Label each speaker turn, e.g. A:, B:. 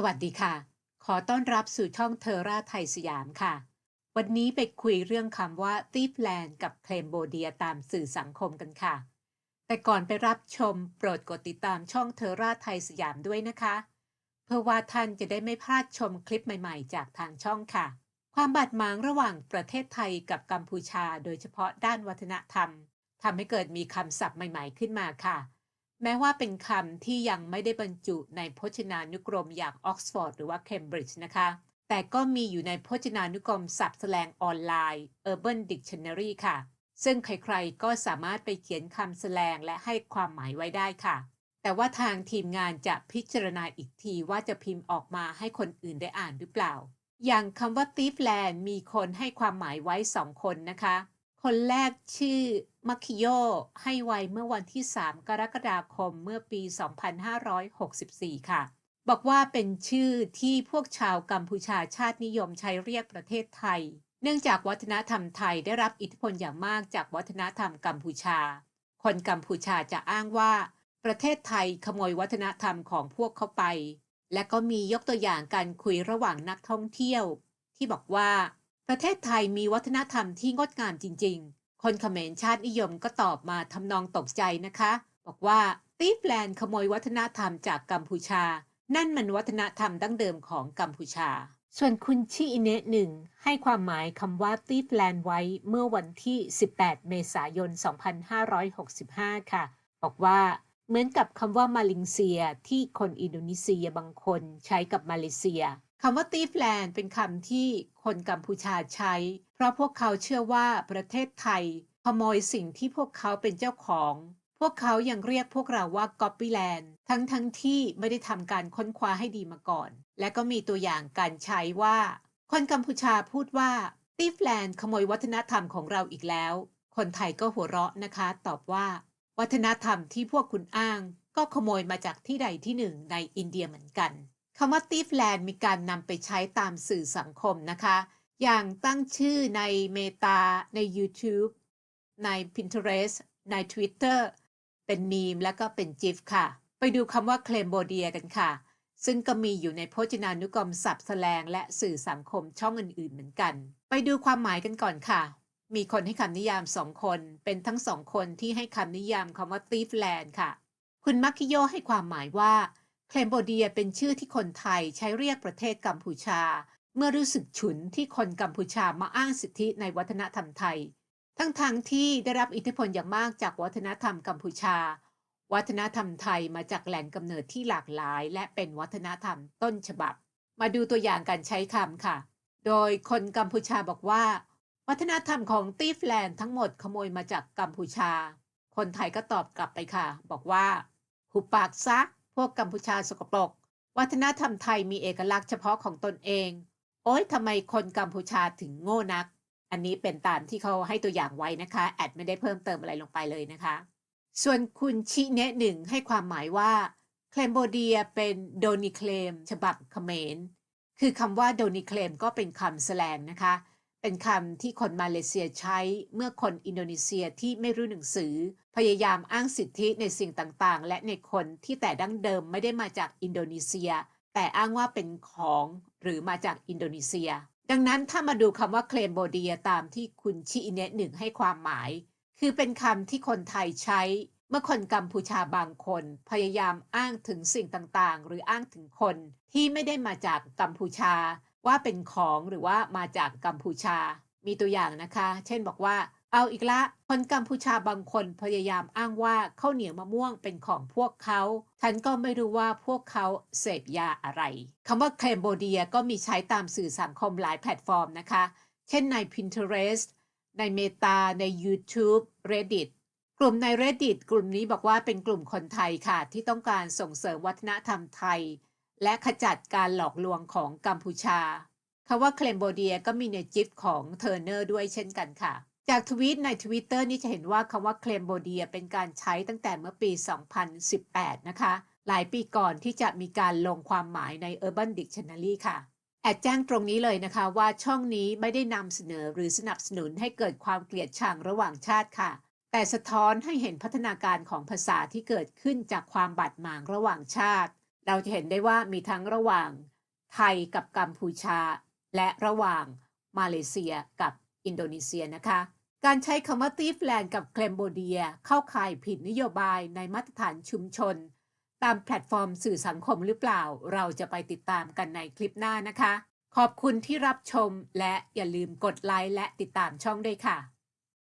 A: สวัสดีค่ะ ขอต้อนรับสู่ช่องเทอร่าไทยสยามค่ะ วันนี้ไปคุยเรื่องคำว่าตีฟแลนด์กับเคลมโบเดียตามสื่อสังคมกันค่ะ แต่ก่อนไปรับชมโปรดกดติดตามช่องเทอร่าไทยสยามด้วยนะคะ เพื่อว่าท่านจะได้ไม่พลาดชมคลิปใหม่ๆ จากทางช่องค่ะ ความบาดหมางระหว่างประเทศไทยกับกัมพูชา โดยเฉพาะด้านวัฒนธรรมทำให้เกิดมีคำศัพท์ใหม่ ๆ ขึ้นมาค่ะ แม้ว่าเป็นคำที่ยังไม่ได้บรรจุในพจนานุกรมอย่างออกซฟอร์ดหรือว่าเคมบริดจ์นะคะ แต่ก็มีอยู่ในพจนานุกรมศัพท์แสลงออนไลน์ Urban Dictionary ค่ะ ซึ่งใครๆ ก็สามารถไปเขียนคำแสลงและให้ความหมายไว้ได้ค่ะ แต่ว่าทางทีมงานจะพิจารณาอีกทีว่าจะพิมพ์ออกมาให้คนอื่นได้อ่านหรือเปล่า อย่างคำว่า thief land มีคนให้ความหมายไว้สองคนนะคะ คนแรกชื่อ มัคคิโยให้ไว้เมื่อวันที่ 3 กรกฎาคมเมื่อปี 2564 ค่ะ บอกว่าเป็นชื่อที่พวกชาวกัมพูชาชาตินิยมใช้เรียกประเทศไทย เนื่องจากวัฒนธรรมไทยได้รับอิทธิพลอย่างมากจากวัฒนธรรมกัมพูชา คนกัมพูชาจะอ้างว่า ประเทศไทยขโมยวัฒนธรรมของพวกเขาไป และก็มียกตัวอย่างการคุยระหว่างนักท่องเที่ยว ที่บอกว่า ประเทศไทยมีวัฒนธรรมที่งดงามจริง คนเขมรชาตินิยมก็ตอบมาทำนองตกใจนะคะ บอกว่าตีฟแลนด์ขโมยวัฒนธรรมจากกัมพูชา นั่นมันวัฒนธรรมดั้งเดิมของกัมพูชา ส่วนคุณชิอินเนะหนึ่งให้ความหมายคำว่าตีฟแลนด์ไว้เมื่อวันที่ 18 เมษายน 2565 ค่ะ บอกว่าเหมือนกับคำว่ามาเลเซียที่คนอินโดนีเซียบางคนใช้กับมาเลเซียคำว่าตีฟแลนด์เป็นคำที่คนกัมพูชาใช้ เพราะพวกเขาเชื่อว่าประเทศไทย ขโมยสิ่งที่พวกเขาเป็นเจ้าของ พวกเขายังเรียกพวกเราว่าก๊อปปี้แลนด์ทั้งทั้งที่ไม่ได้ทำการค้นคว้าให้ดีมาก่อน และก็มีตัวอย่างการใช้ว่า คนกัมพูชาพูดว่าตีฟแลนด์ขโมยวัฒนธรรมของเราอีกแล้ว คนไทยก็หัวเราะนะคะ ตอบว่า วัฒนธรรมที่พวกคุณอ้าง ก็ขโมยมาจากที่ใดที่หนึ่งในอินเดียเหมือนกันคำว่า thief land มีการนำไปใช้ตามสื่อสังคมนะคะ อย่างตั้งชื่อใน Meta ใน YouTube ใน Pinterest ใน Twitter เป็นมีมและก็เป็น GIF ค่ะ ไปดูคำว่า claim b o d i a กันค่ะ ซึ่งก็มีอยู่ในพจนานุกรมศัพท์แสลงและสื่อสังคมช่องอื่นๆเหมือนกัน ไปดูความหมายกันก่อนค่ะ มีคนให้คำนิยามสองคน เป็นทั้งสองคนที่ให้คำนิยามคำว่า thief land ค่ะ คุณมักคิโยให้ความหมายว่าเคลมโบเดียเป็นชื่อที่คนไทยใช้เรียกประเทศกัมพูชา เมื่อรู้สึกฉุนที่คนกัมพูชามาอ้างสิทธิในวัฒนธรรมไทย ทั้งๆทที่ได้รับอิทธิพลอย่างมากจากวัฒนธรรมกัมพูชา วัฒนธรรมไทยมาจากแหล่งกำเนิดที่หลากหลาย และเป็นวัฒนธรรมต้นฉบับ มาดูตัวอย่างการใช้คำค่ะ โดยคนกัมพูชาบอกว่า วัฒนธรรมของตีฟแลนด์ทั้งหมดขโมยมาจากกัมพูชา คนไทยก็ตอบกลับไปค่ะ บอกว่า หุบปากซักพวกกัมพูชาสกปรก วัฒนธรรมไทยมีเอกลักษณ์เฉพาะของตนเอง โอ๊ยทำไมคนกัมพูชาถึงโง่นัก อันนี้เป็นตามที่เขาให้ตัวอย่างไว้นะคะ แอดไม่ได้เพิ่มเติมอะไรลงไปเลยนะคะ ส่วนคุณชิเนะหนึ่งให้ความหมายว่าเคลมโบเดียเป็นโดนิเคลมฉบับเขมร คือคำว่าโดนิเคลมก็เป็นคำแสลงนะคะ เป็นคำที่คนมาเลเซียใช้เมื่อคนอินโดนีเซียที่ไม่รู้หนังสือ พยายามอ้างสิทธิในสิ่งต่างๆ และในคนที่แต่ดั้งเดิมไม่ได้มาจากอินโดนีเซีย แต่อ้างว่าเป็นของหรือมาจากอินโดนีเซีย ดังนั้นถ้ามาดูคำว่าเคลมโบเดียตามที่คุณชิอิเนะหนึ่งให้ความหมาย คือเป็นคำที่คนไทยใช้ เมื่อคนกัมพูชาบางคน พยายามอ้างถึงสิ่งต่างๆ หรืออ้างถึงคนที่ไม่ได้มาจากกัมพูชา ว่าเป็นของหรือว่ามาจากกัมพูชา มีตัวอย่างนะคะ เช่นบอกว่า เอาอีกละ คนกัมพูชาบางคนพยายามอ้างว่าข้าวเหนียวมะม่วงเป็นของพวกเขา ฉันก็ไม่รู้ว่าพวกเขาเสพยาอะไร คำว่าเคมโบเดียก็มีใช้ตามสื่อสังคมหลายแพลตฟอร์มนะคะ เช่นใน Pinterest ใน Meta ใน YouTube Reddit กลุ่มใน Reddit กลุ่มนี้บอกว่าเป็นกลุ่มคนไทยค่ะ ที่ต้องการส่งเสริมวัฒนธรรมไทย และขจัดการหลอกลวงของกัมพูชาคำว่าเคลมโบเดียก็มีในจิฟของเทอร์เนอร์ด้วยเช่นกันค่ะ จากทวีตในทวิตเตอร์นี่จะเห็นว่าคำว่าเคลมโบเดียเป็นการใช้ตั้งแต่เมื่อปี 2018 นะคะ หลายปีก่อนที่จะมีการลงความหมายใน Urban Dictionary ค่ะ แอดแจ้งตรงนี้เลยนะคะว่าช่องนี้ไม่ได้นำเสนอหรือสนับสนุนให้เกิดความเกลียดชังระหว่างชาติค่ะ แต่สะท้อนให้เห็นพัฒนาการของภาษาที่เกิดขึ้นจากความบาดหมางระหว่างชาติ เราจะเห็นได้ว่ามีทั้งระหว่าง ไทยกับกัมพูชา และระหว่างมาเลเซียกับอินโดนีเซียนะคะ การใช้คำว่าตีฟแลนด์กับเคลมโบเดียเข้าข่ายผิดนโยบายในมาตรฐานชุมชน ตามแพลตฟอร์มสื่อสังคมหรือเปล่า เราจะไปติดตามกันในคลิปหน้านะคะ ขอบคุณที่รับชมและอย่าลืมกดไลค์และติดตามช่องด้วยค่ะ